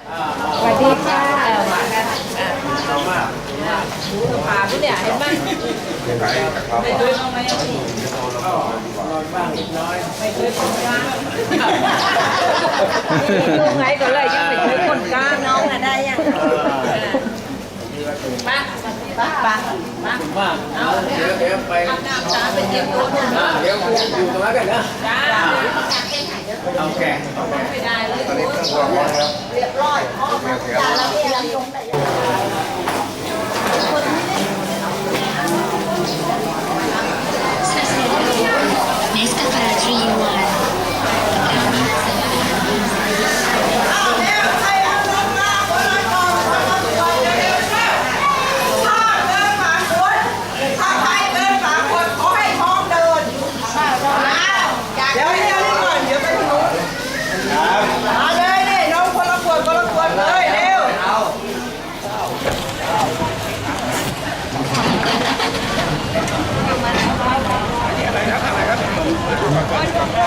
สวัสดีค่ะมากันอะหมูผ่าผู้เนี่ยเห็นไหมไม่เคยเอาไหมไม่เคยคนกลางลูกไงก็เลยยังไม่เคยคนกลางน้องน่ะได้ยังมาป้าป้ามาเอาเดี๋ยวเดี๋ยวไปอาบน้ำตาไปเตรียมตัวนะอ่าเดี๋ยวอยู่ตรงนั้นกันนะจ้า เอาแก่เอาแก่ไม่ได้เลยตอนนี้เครื่องกรองร้อนแล้วเรียบร้อยพ่อมาจ้าเราเตรียมลงได้เนสกาแฟทรีวัน ถ้าใครเกินสามคนขอให้ท้องเดินเดี๋ยวเดี๋ยวนี่ก่อนเดี๋ยวไปทางนู้นมาเลยนี่น้องคนละขวดคนละขวดเลยเร็ว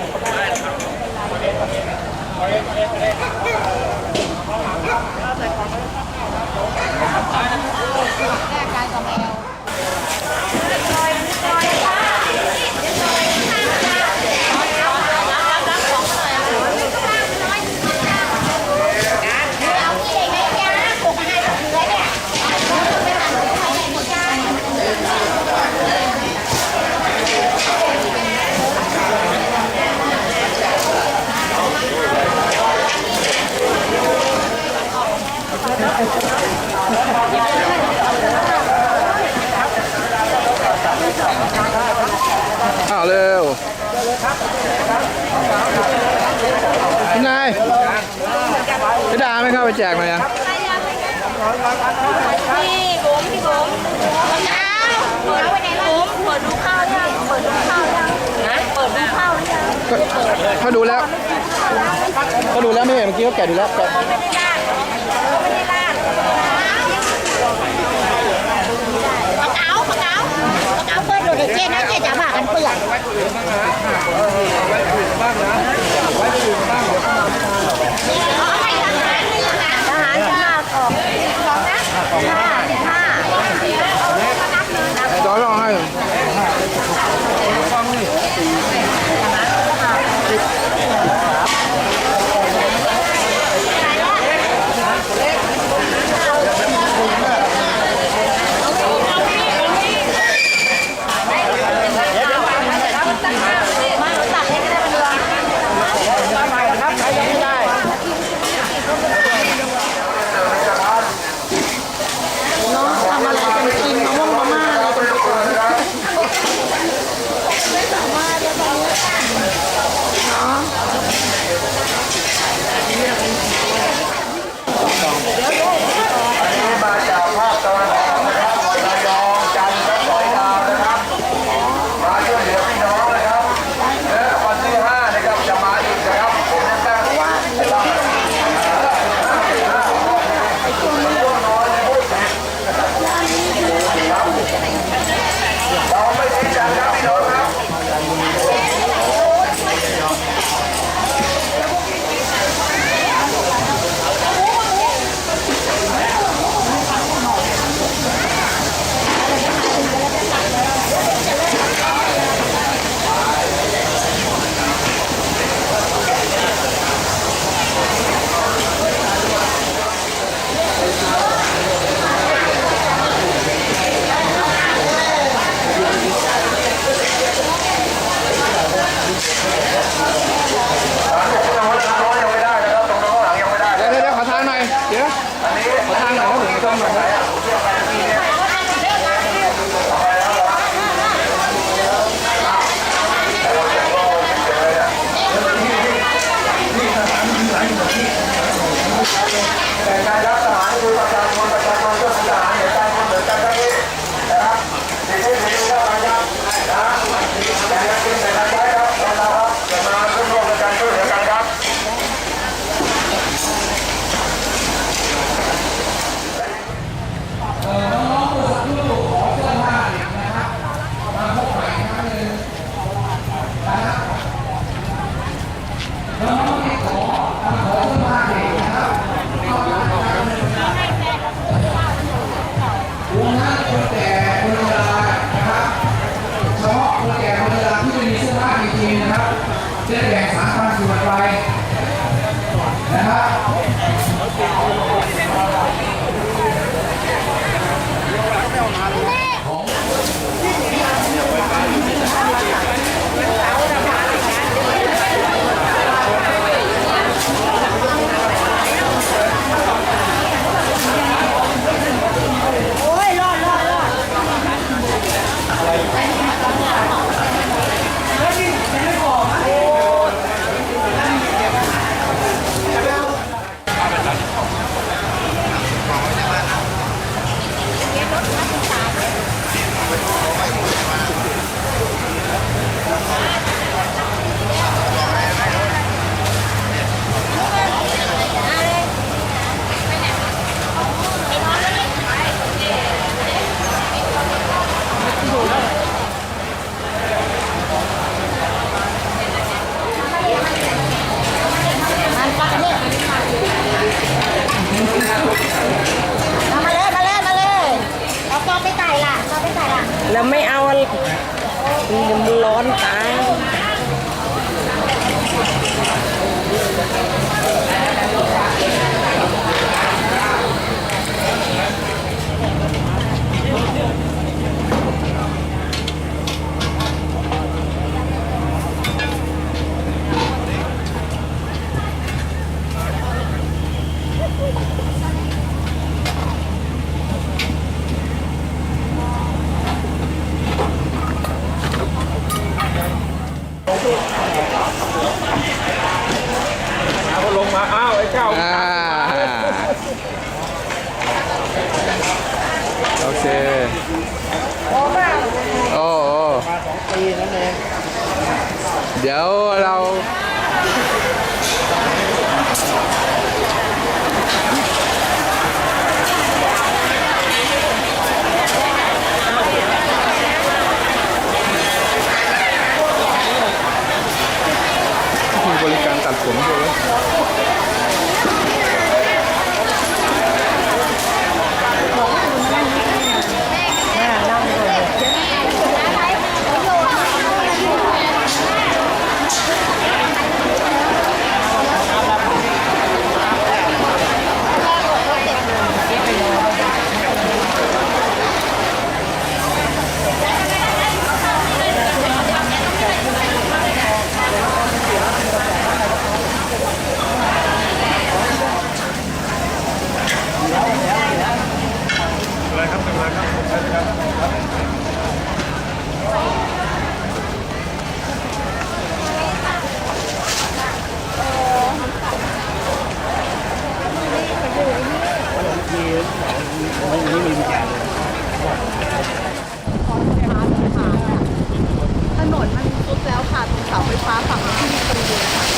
ายพวกนี้เนี่ ไม่เข้าไปแจกหน่อยอะพี่ผมพี่ผมน้าวเปิดไว้ไหนล่ะผมเปิดดูข้าวยังเปิดดูข้าวยังนะเปิดดูข้าวหรือยังเขาดูแล้วเขาดูแล้วไม่เห็นเมื่อกี้เขาแกะดูแล้วแกะไม่ได้ราดไม่ได้ราดปากเก๋าปากเก๋าปากเก๋าเปิดดูเด็กเจ๊นะเจ๊จะผ่ากันเปลือกเอา แล้วไม่เอามันร้อนตา เจ้าอ่าโอเคโอ้โอ้เดี๋ยวเรา ถนนมันซุดแล้วค่ะตรงเสาไฟฟ้าฝั่งนี้